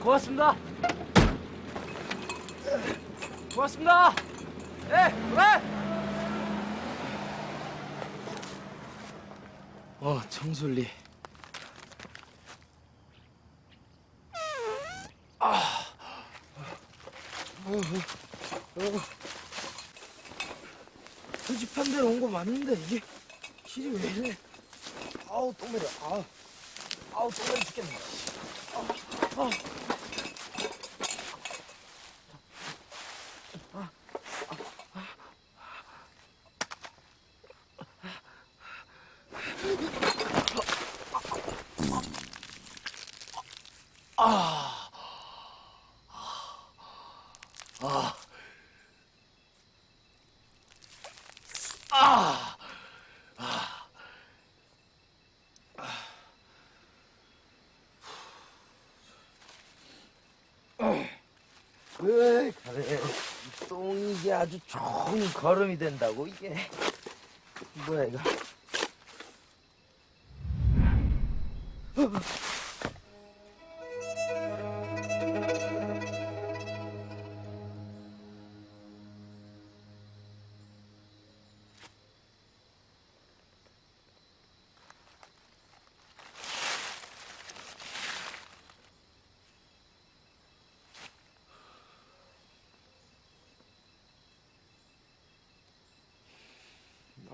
고맙습니다. 고맙습니다. 예, 왜? 어, 청술리. 표지판 대로 온 거 맞는데 이게 길이 왜 이래? 아우 똥 매려. 아우 아우 똥 매려 죽겠네. 아우, 아우. 그래 그래 이 똥이 이게 아주 좋은 걸음이 된다고 이게. 뭐야 이거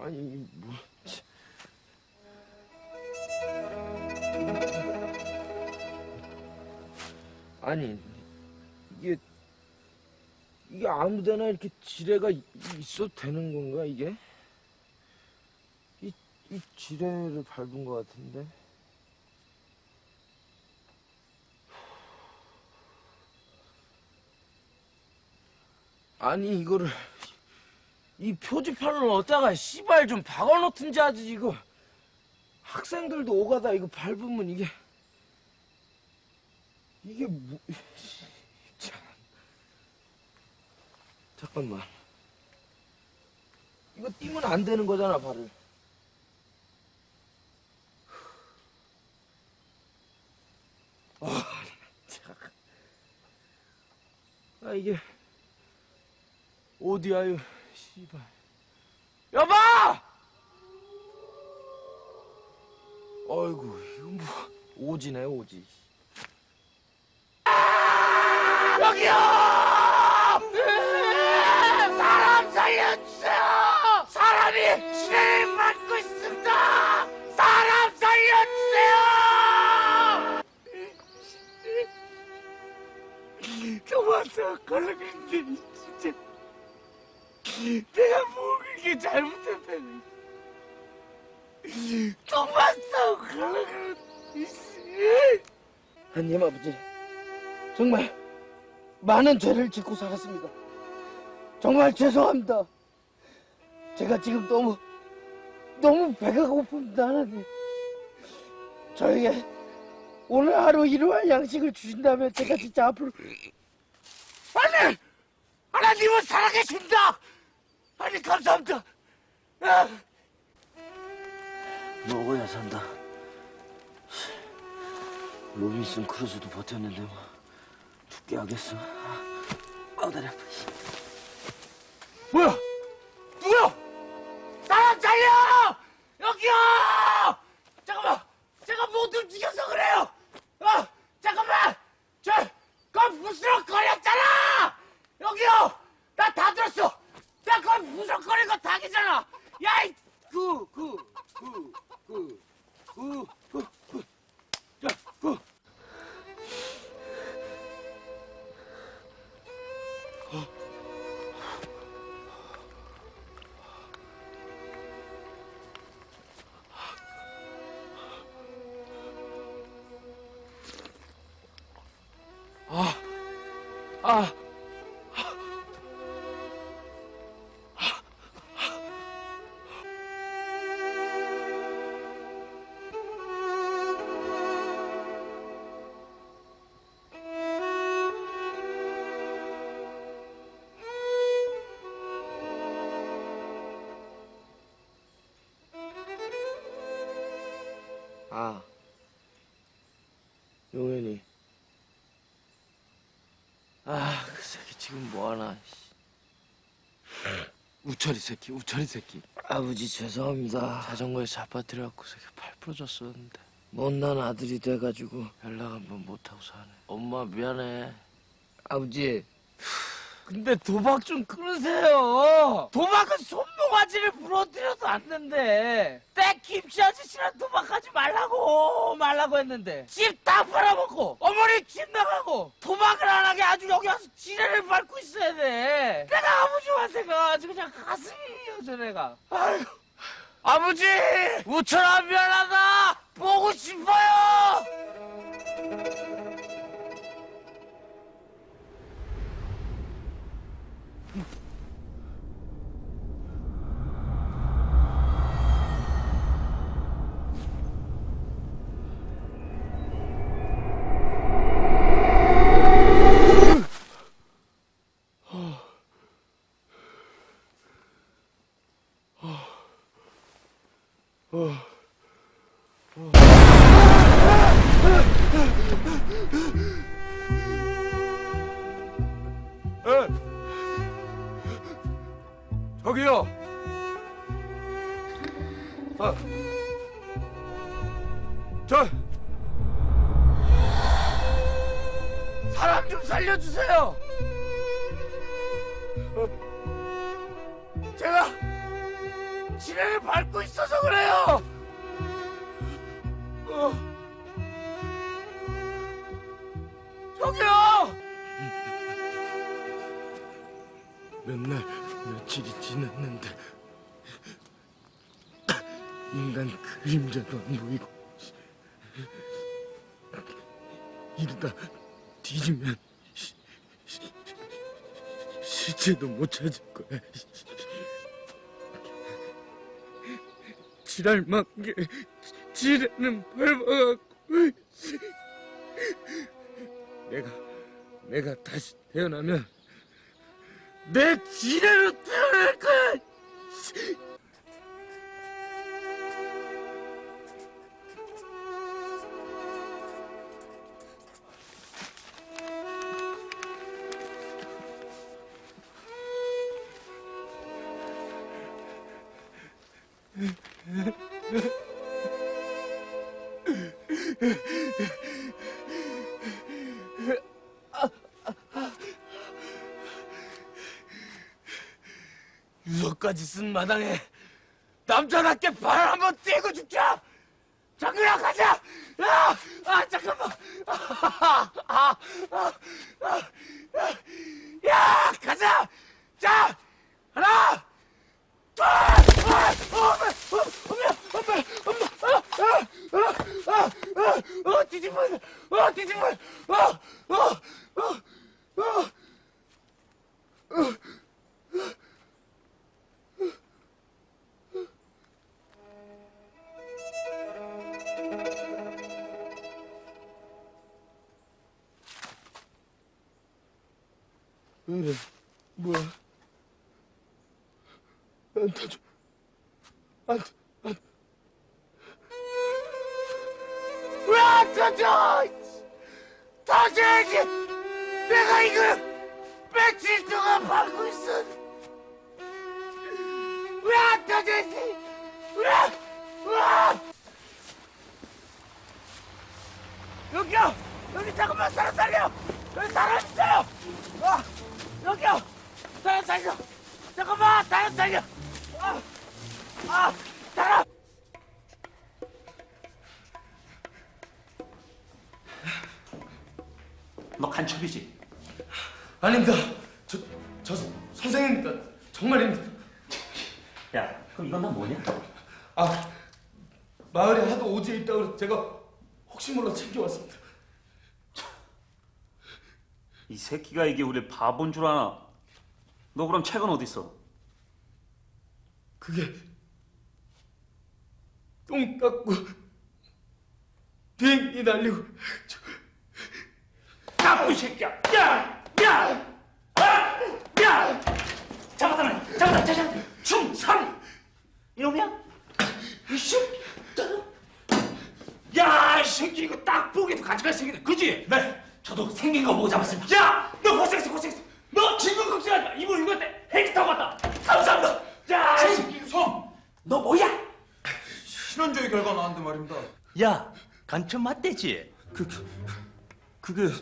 아니 뭐 참. 아니 이게 이게 아무데나 이렇게 지뢰가 이- 있어도 되는 건가 이게? 이, 이 지뢰를 밟은 것 같은데 아니 이거를 이 표지판을 어디다가 씨발 좀 박아놓든지 하지 이거 학생들도 오가다 이거 밟으면 이게 이게 뭐 참. 잠깐만 이거 뛰면 안 되는 거잖아 발을 아, 참. 아 이게 어디야 이거 씨발 여보! 어이구 이거 뭐 오지네 오지 여기요! 사람 살려주세요! 사람이 지뢰를 맞고 있습니다! 사람 살려주세요! 좋았어 걸러는데 뭐 그렇게 잘못했다니 정말 싸우 걸러는 하나님 아버지 정말 많은 죄를 짓고 살았습니다. 정말 죄송합니다. 제가 지금 너무 너무 배가 고픕니다 하나님. 저에게 오늘 하루 일용할 양식을 주신다면 제가 진짜 앞으로. 하나님! 하나님은 살아계신다 하나님 감사합니다 아. 먹어야 산다. 로빈슨 크루즈도 버텼는데 뭐 죽게 하겠어. 아, 다리 아파. 씨. 뭐야? 아, 아, 용현이. 아, 그 새끼 지금 뭐하나. 우철이 새끼, 우철이 새끼. 아버지 죄송합니다. 자전거에 자빠뜨려갖고 그 새끼 팔 부러졌었는데. 못난 아들이 돼가지고 연락 한번 못하고 사네. 엄마 미안해. 아버지. 근데 도박 좀 끊으세요. 도박은 손모가지를 부러뜨려도 안 된대. 때 김씨 아저씨랑 도박하지 말라고 말라고 했는데 집 다 팔아먹고 어머니 집 나가고 도박을 안 하게 아주 여기 와서 지뢰를 밟고 있어야 돼. 내가 아버지한테가 아주 그냥 가슴이 이어져 내가. 아유. 아버지 우철아 미안하다 보고 싶어요. 지뢰를 밟고 있어서 그래요. 어. 저기요. 몇날 며칠이 지났는데 인간 그림자도 안 보이고 이러다 뒤지면 시체도 못 찾을 거야 지랄만 게 지뢰는 밟아갖고 내가 내가 다시 태어나면 내 지뢰로 태어날 거 유서까지 쓴 마당에 남자답게 발 한번 떼고 죽자. 장근아 가자. 야, 아 잠깐만. 아, 아, 아, 아, 아. 야, 가자. 자, 하나, 왜 이래? 뭐야? 안 터져. 안, 터- 안. 왜안 터져? 터져야지! 내가 이걸 며칠 동안 밟고 있어. 왜안 터져야지? 왜? 왜? 여기요! 여기 잠깐만 사람 살려! 여기 사람 있어요! 아! 여기요! 사람 살려! 잠깐만! 사람 살려! 아! 아! 너 간첩이지? 아닙니다. 저, 저 선생입니다. 정말입니다. 야, 그럼 이건 다 뭐냐? 아, 마을에 하도 오지에 있다고 해서 제가 혹시 몰라 챙겨왔습니다. 이 새끼가 이게 우리 바본 줄 아나? 너 그럼 책은 어디 있어? 그게 똥 닦고 비행기 날리고 저, 나쁜 새끼야! 야! 야! 아! 야! 잡았다, 잡았다, 잡았다! 충성! 이놈이야? 이 새끼! 야, 이 새끼 이거 딱 보기도 가져갈 새끼다, 그지? 네. 저도 생긴 거 보고 잡았습니다. 야! 너 고생 결과 나왔는데 말입니다. 야, 간첩 맞대지? 그, 그 그게